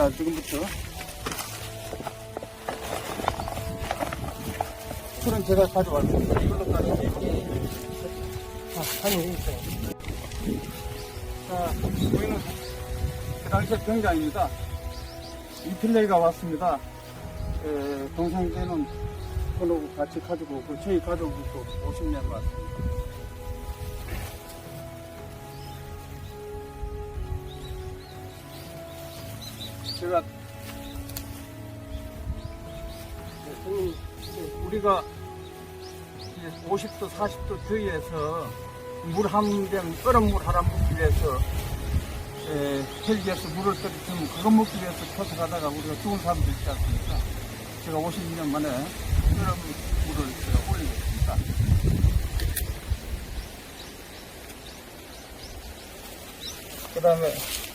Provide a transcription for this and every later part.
자, 지금부터 술은 제가 가져왔습니다. 이걸로 따르지. 자, 한이 있어요. 자, 우리는 그 당시에 병장입니다. 이필레가 왔습니다. 에, 동생들은 번호고 같이 가지고 오고 저희 가족도 50년 왔습니다. 제가 네, 우리가 이제 50도 40도 더위에서 물 한병 끓은 물 하나 먹기 위해서 에, 헬기에서 물을 떨어뜨리면 그거 먹기 위해서 터득하다가 우리가 죽은 사람도 있지 않습니까? 제가 52년 만에 끓은 물을 제가 올리겠습니다. 그 다음에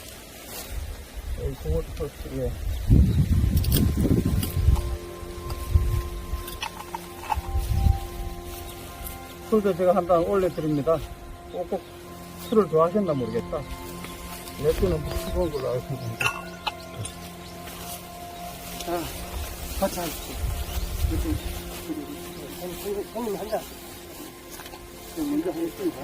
그것도 예. 술도 제가 한 단 올려드립니다. 꼭꼭 술을 좋아하셨나 모르겠다. 맥주는 무거운 걸로 알고 있는데. 자, 같이 하십시오. 이렇게, 손님, 손님 한 잔. 먼저 하겠습니다.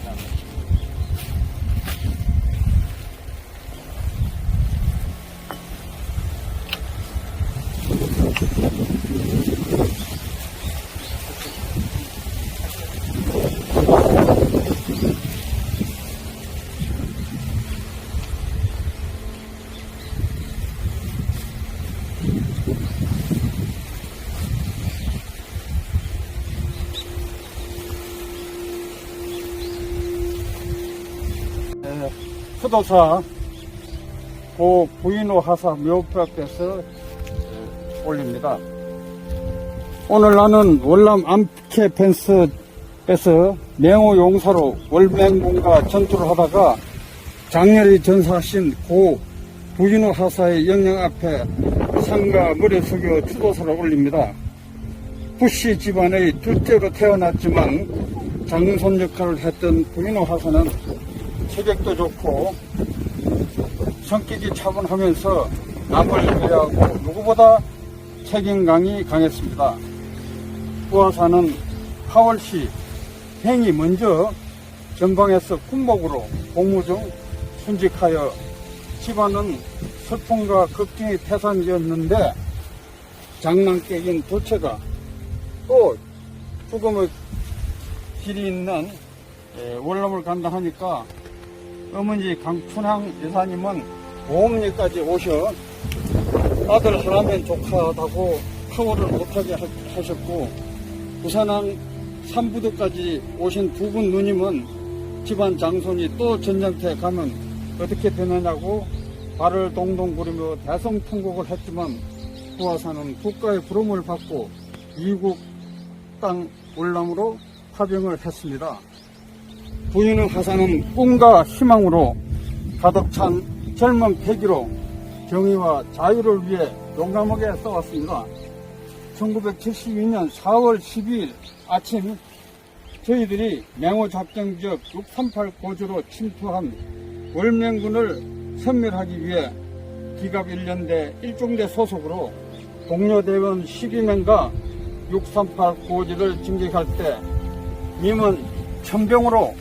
그냥 하면 네, 수도사 고 부인호 하사 앞에서 올립니다. 오늘 나는 월남 암캐 펜스에서 맹호 용사로 월맹군과 전투를 하다가 장렬히 전사하신 고 부인호 하사의 영령 앞에 상가 머리 숙여 추도사를 올립니다. 부씨 집안의 둘째로 태어났지만 장손 역할을 했던 부인호 하사는 체격도 좋고 성격이 차분하면서 남을 배하고 누구보다 책임감이 강했습니다. 부하사는 하월시 행이 먼저 전방에서 군목으로 복무 중 순직하여 집안은 슬픔과 걱정이 태산이었는데 장난깨긴 도체가 또 죽음의 길이 있는 예, 월남을 간다 하니까 어머니 강춘향 여사님은 보험리까지 오셔 아들 하나면 조카다고 파워를 못하게 하- 하셨고 부산항 삼부도까지 오신 두 분 누님은 집안 장손이 또 전쟁터에 가면 어떻게 되느냐고 발을 동동 구르며 대성통곡을 했지만 후화사는 국가의 부름을 받고 이국 땅 월남으로 파병을 했습니다. 부인의 하사는 꿈과 희망으로 가득 찬 젊은 패기로 정의와 자유를 위해 용감하게 싸웠습니다. 1972년 4월 12일 아침 저희들이 맹호 작전 지역 638 고지로 침투한 월명군을 섬멸하기 위해 기갑 1년대 1중대 소속으로 동료 대원 12명과 638 고지를 진격할 때 님은 천병으로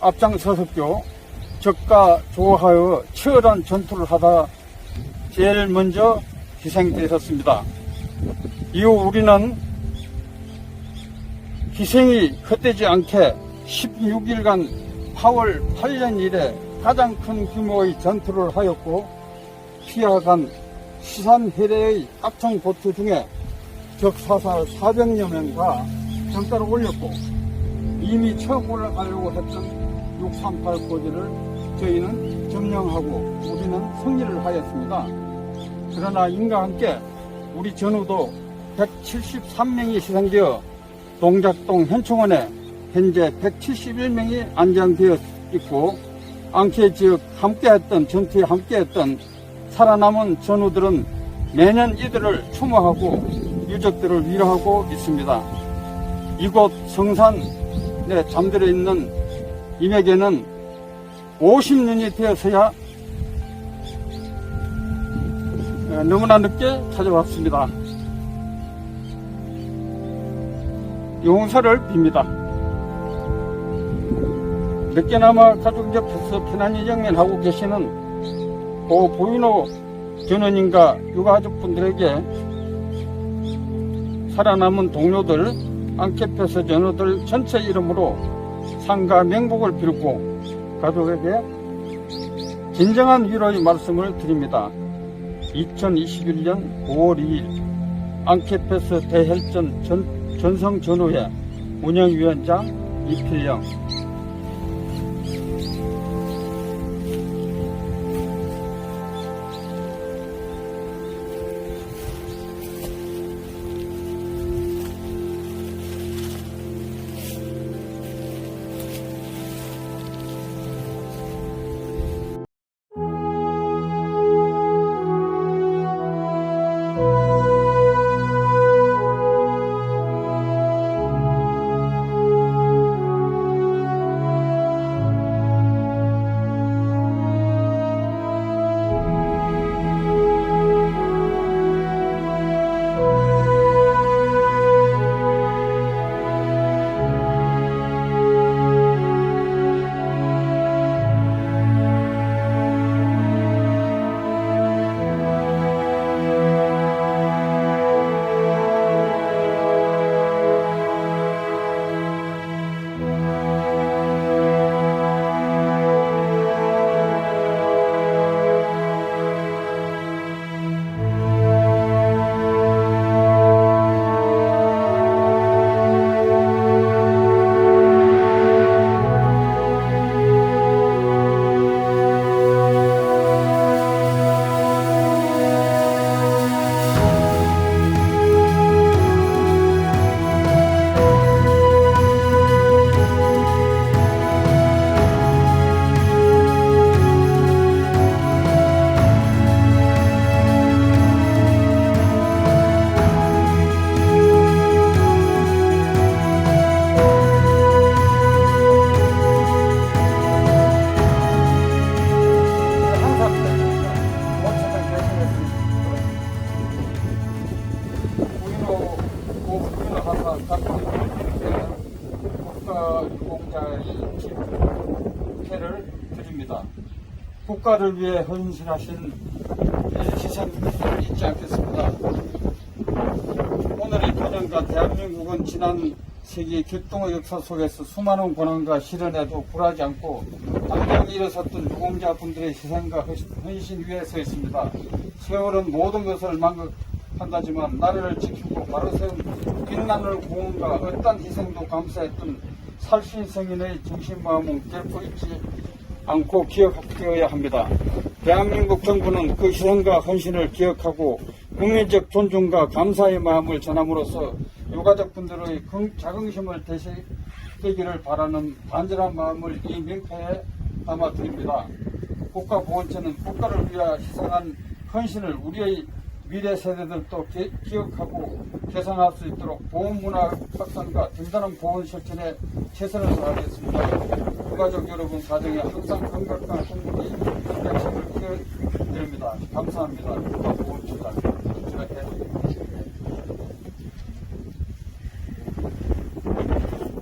앞장서섰죠. 적과 조하여 치열한 전투를 하다 제일 먼저 희생되셨습니다. 이후 우리는 희생이 헛되지 않게 16일간 8월 8년 이래 가장 큰 규모의 전투를 하였고 피하간 시산 해례의 합청 보트 중에 적사살 400여 명과 정가를 올렸고 이미 처음 올라가려고 했던 638 고지를 저희는 점령하고 우리는 승리를 하였습니다. 그러나 인과 함께 우리 전우도 173명이 희생되어 동작동 현충원에 현재 171명이 안장되어 있고 앙케 지역 함께했던 전투에 함께했던 살아남은 전우들은 매년 이들을 추모하고 유족들을 위로하고 있습니다. 이곳 성산에 잠들어 있는 임에게는 50년이 되어서야 어, 너무나 늦게 찾아왔습니다. 용서를 빕니다. 늦게나마 가족 옆에서 편안히 영면하고 계시는 고 보인호 전원님과 유가족분들에게 살아남은 동료들, 안케페스 전우들 전체 이름으로 상가 명복을 빌고 가족에게 진정한 위로의 말씀을 드립니다. 2021년 5월 2일 앙케페스 대헬전 전, 전성 전후회 운영위원장 이필영 우리로 우리로 하사 각종 국가 유공자의 집회를 드립니다. 국가를 위해 헌신하신 희생을 잊지 않겠습니다. 오늘의 표정과 대한민국은 지난 세계 격동의 역사 속에서 수많은 고난과 시련에도 굴하지 않고 당장 일어섰던 유공자분들의 희생과 헌신- 헌신 위에 서 있습니다. 세월은 모든 것을 망각 한다지만 나라를 지키고 바로 세운 빛나는 공헌과 어떤 희생도 감사했던 살신 성인의 정신 마음은 결코 잊지 않고 기억되어야 합니다. 대한민국 정부는 그 희생과 헌신을 기억하고 국민적 존중과 감사의 마음을 전함으로써 유가족분들의 긍- 자긍심을 되시기를 바라는 간절한 마음을 이 명패에 담아드립니다. 국가보훈처는 국가를 위해 희생한 헌신을 우리의 미래 세대들도 기- 기억하고 개선할 수 있도록 보훈문화 확산과 든든한 보훈 실천에 최선을 다하겠습니다. 유가족 여러분 가정에 항상 건강과 행복이 되시길 기원드립니다. 감사합니다. 국가보훈처장.